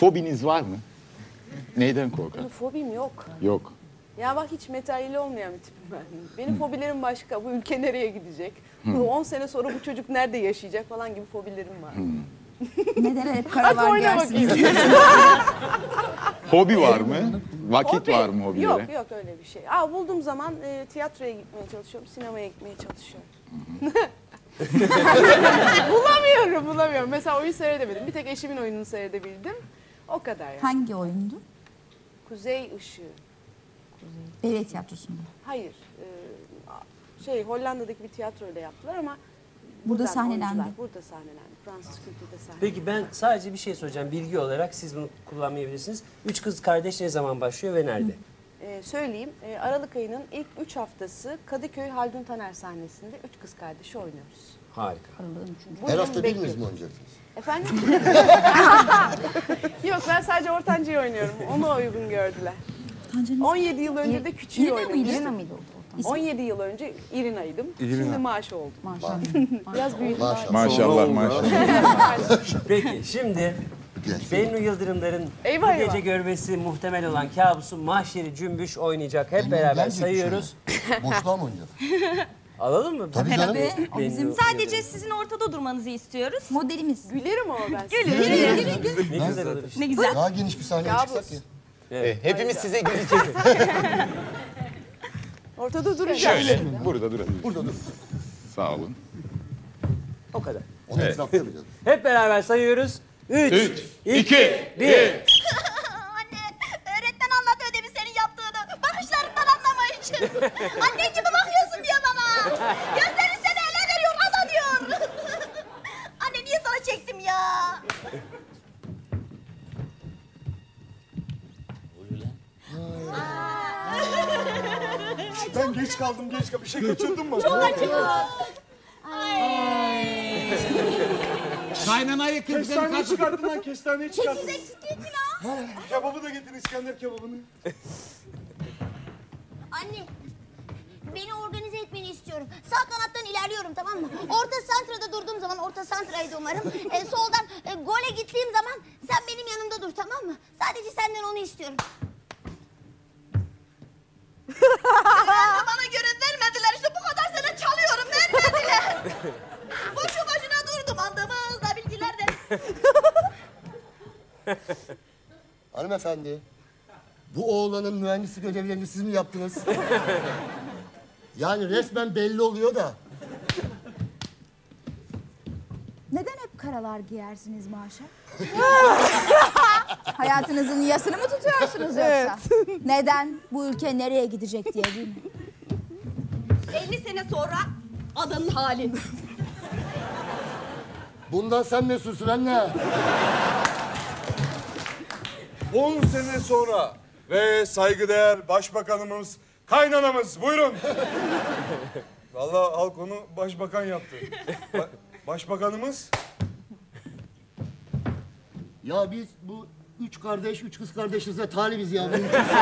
Fobiniz var mı? Neyden korkar? Benim fobim yok. Yok. Ya bak hiç materyali olmayan bir tipim ben. Benim fobilerim başka. Bu ülke nereye gidecek? Bu 10 sene sonra bu çocuk nerede yaşayacak falan gibi fobilerim var. Neden hep karavan bakayım. Hobi var mı? Vakit Hobi- var mı hobilere? Yok yok öyle bir şey. Aa, bulduğum zaman e, tiyatroya gitmeye çalışıyorum, sinemaya gitmeye çalışıyorum. bulamıyorum, bulamıyorum. Mesela oyun seyredemedim. Bir tek eşimin oyununu seyredebildim. O kadar yani. Hangi oyundu? Kuzey Işığı. Belediye tiyatrosunda. Hayır. e, şey Hollanda'daki bir tiyatroyla yaptılar ama Burada sahnelendi. oyuncular Burada sahnelendi. Fransız kültürde sahnelendi. Peki ben sadece bir şey soracağım. Bilgi olarak siz bunu kullanmayabilirsiniz. Üç kız kardeş ne zaman başlıyor ve nerede? Ee, söyleyeyim. e, Aralık ayının ilk 3 haftası Kadıköy Haldun Taner sahnesinde üç kız kardeşi oynuyoruz. Harika. Buyurun, Her hafta biriniz mi oynayacaksınız? Efendim? Yok ben sadece ortancıyı oynuyorum. Onu uygun gördüler. 17 yıl önce de küçüğü İrina mıydı? oynamıştım. İrina mıydı o? 17 yıl önce İrina'ydım. Şimdi maaş oldum. Maşallah. Biraz büyüdüm. Maşallah. Maşallah maşallah. Peki şimdi Bennu Yıldırımların Eyvah, bu eyvah. gece görmesi muhtemel olan kabusu mahşeri cümbüş oynayacak. Hep beraber sayıyoruz. Boşluğa mı oynayacak? Alalım mı? Tabii canım. Tabii. O Bennu bizim Sadece sizin ortada durmanızı istiyoruz. modelimiz. Gülerim ama ben. Gülün. Ne güzel olur işte. Ne güzel. Daha geniş bir sahneye Kabus. çıksak ya. Evet. Hepimiz size güleceğiz. Ortada duracağım. Şöyle burada durabiliriz. Burada dur. Sağ olun. O kadar. Onu etrafta yapacağız. Hep beraber sayıyoruz. 3, 3, 2, 2, 1. Anne, öğretmen anlattı ödevi senin yaptığını. Bakışlarından anlamayış. Anne gibi bakıyorsun diyor bana. Gözlerin seni ele veriyor ana diyor. Anne niye sana çektim ya? Ben geç kaldım geç kaldım. Bir şey kaçırdın mı? Kaynanayı kızgın Kestaneyi kaç. çıkardın lan kestaneyi çıkardın. Çekirdek ya. Kebabı da getir İskender kebabını. Anne, beni organize etmeni istiyorum. Sağ kanattan ilerliyorum tamam mı? Orta santrada durduğum zaman orta santraydı umarım. E, soldan e, gole gittiğim zaman sen benim yanımda dur tamam mı? Sadece senden onu istiyorum. Herhalde bana göre işte bu kadar sene çalıyorum vermediler. Boşu boşuna durdum aldığımız da bilgilerden. Hanımefendi. Bu oğlanın mühendislik ödevlerini siz mi yaptınız? yani resmen belli oluyor da. Neden hep karalar giyersiniz Maşa? Hayatınızın yasını mı tutuyorsunuz yoksa? Neden? Bu ülke nereye gidecek diye değil mi? 50 sene sonra adanın hali. Bundan sen mesulsün anne. 10 sene sonra ve saygıdeğer başbakanımız, kaynanamız buyurun. Vallahi halk onu başbakan yaptı. Ba- başbakanımız Ya biz bu üç kardeş, üç kız kardeşize talibiz ya. Mümkünse ya.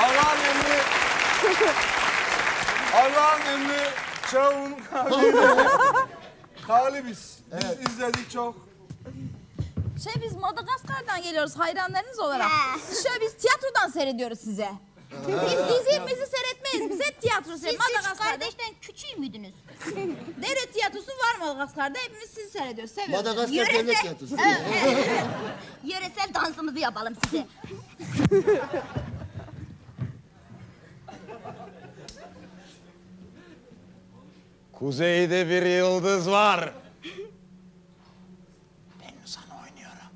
Allah'ın emri Allah'ın emri çağın kavliyle talibiz. Biz izledik çok. Şey biz Madagaskar'dan geliyoruz hayranlarınız olarak. Şöyle biz tiyatrodan seyrediyoruz size. Biz dizimizi seyretmeyiz. Biz hep tiyatro Siz seyrediyoruz. üç Madagaskar'da. kardeşten küçük müydünüz? Devlet tiyatrosu var Madagaskar'da. Hepimiz sizi seyrediyoruz. Seviyoruz. Madagaskar devlet tiyatrosu. Yöresel dansımızı yapalım size. Kuzeyde bir yıldız var. Ben sana oynuyorum.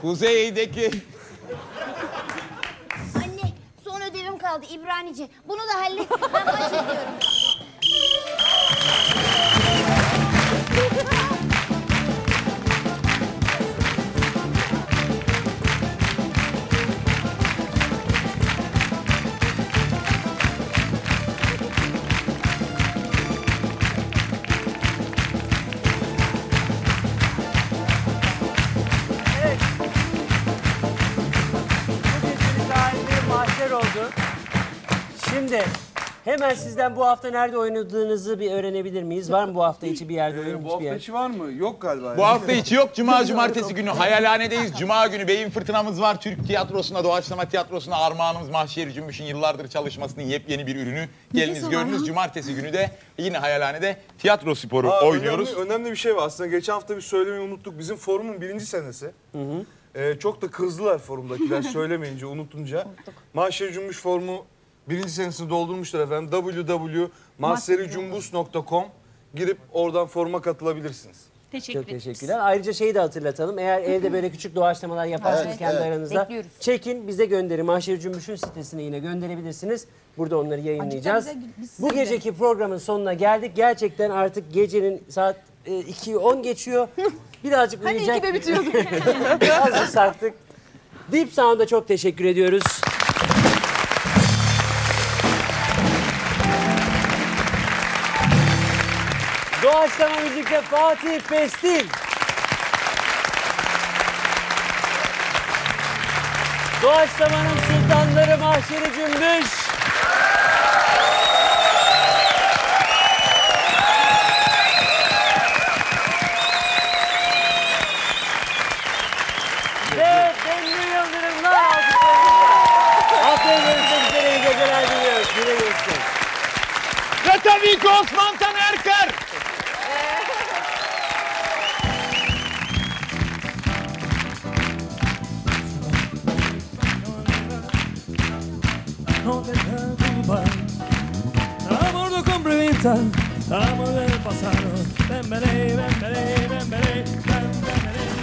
Kuzeydeki Anne son ödevim kaldı İbranice. Bunu da hallet. Ben maç izliyorum. Süper oldu. Şimdi hemen sizden bu hafta nerede oynadığınızı bir öğrenebilir miyiz? Var mı bu hafta içi bir yerde oyun Ee, bu hiçbir hafta yer? içi var mı? Yok galiba. Bu hafta içi yok. Cuma, cumartesi günü hayalhanedeyiz. Cuma günü beyin fırtınamız var. Türk tiyatrosuna, doğaçlama tiyatrosuna armağanımız Mahşeri Cümbüş'ün yıllardır çalışmasının yepyeni bir ürünü. Geliniz görünüz. Cumartesi günü de yine hayalhanede tiyatro sporu Aa, oynuyoruz. Önemli, önemli bir şey var. Aslında geçen hafta bir söylemeyi unuttuk. Bizim forumun birinci senesi. Ee, çok da kızdılar forumdakiler söylemeyince, unutunca. Mahşeri Cümbüş forumu birinci senesini doldurmuşlar efendim. www.mahsericumbus.com girip oradan foruma katılabilirsiniz. Teşekkür Çok teşekkürler. Ayrıca şeyi de hatırlatalım. Eğer evde böyle küçük doğaçlamalar yaparsanız kendi aranızda Bekliyoruz. çekin bize gönderin. Mahşeri Cümbüş'ün sitesine yine gönderebilirsiniz. Burada onları yayınlayacağız. Bize- biz Bu size geceki programın sonuna geldik. Gerçekten artık gecenin saat e, 2'yi 10 geçiyor. Birazcık Hani uyuyacak. ikide bitiyorduk. Az ıslattık. Deep Sound'a çok teşekkür ediyoruz. Doğaçlama müzikte Fatih Pestil. Doğaçlamanın sultanları Mahşeri Cümbüş. Nikos Mantan Erker. No del pasado. Ven, ven, ven, ven.